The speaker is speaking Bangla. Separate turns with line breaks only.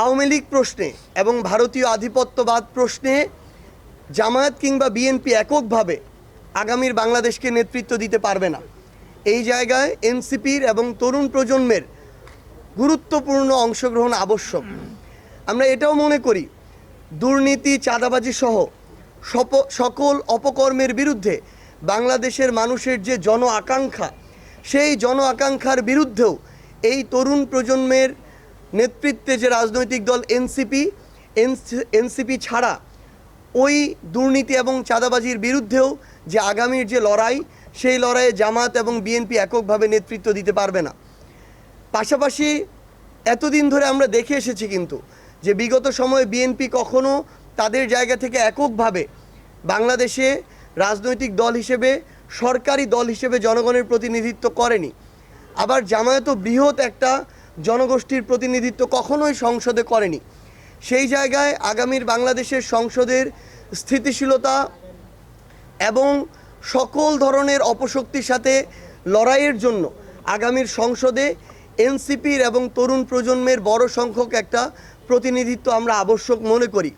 আওয়ামী লীগ প্রশ্নে এবং ভারতীয় আধিপত্যবাদ প্রশ্নে জামায়াত কিংবা বিএনপি এককভাবে আগামীর বাংলাদেশকে নেতৃত্ব দিতে পারবে না। এই জায়গায় এনসিপির এবং তরুণ প্রজন্মের গুরুত্বপূর্ণ অংশগ্রহণ আবশ্যক। আমরা এটাও মনে করি, দুর্নীতি, চাঁদাবাজি সহ সকল অপকর্মের বিরুদ্ধে বাংলাদেশের মানুষের যে জন আকাঙ্ক্ষা সেই জন আকাঙ্ক্ষার বিরুদ্ধেও এই তরুণ প্রজন্মের নেতৃত্বে যে রাজনৈতিক দল এনসিপি এনসিপি ছাড়া ওই দুর্নীতি এবং চাঁদাবাজির বিরুদ্ধেও যে আগামীর যে লড়াই, সেই লড়াইয়ে জামাত এবং বিএনপি এককভাবে নেতৃত্ব দিতে পারবে না। পাশাপাশি এতদিন ধরে আমরা দেখে এসেছি কিন্তু যে বিগত সময়ে বিএনপি কখনো তাদের জায়গা থেকে এককভাবে বাংলাদেশে রাজনৈতিক দল হিসেবে, সরকারি দল হিসেবে জনগণের প্রতিনিধিত্ব করেনি। আবার জামায়াতও বৃহৎ একটা জনগোষ্ঠীর প্রতিনিধিত্ব কখনোই সংসদে করেনি। সেই জায়গায় আগামীর বাংলাদেশের সংসদের স্থিতিশীলতা এবং সকল ধরনের অপশক্তির সাথে লড়াইয়ের জন্য আগামীর সংসদে এনসিপির এবং তরুণ প্রজন্মের বড় সংখ্যক একটা প্রতিনিধিত্ব আমরা আবশ্যক মনে করি।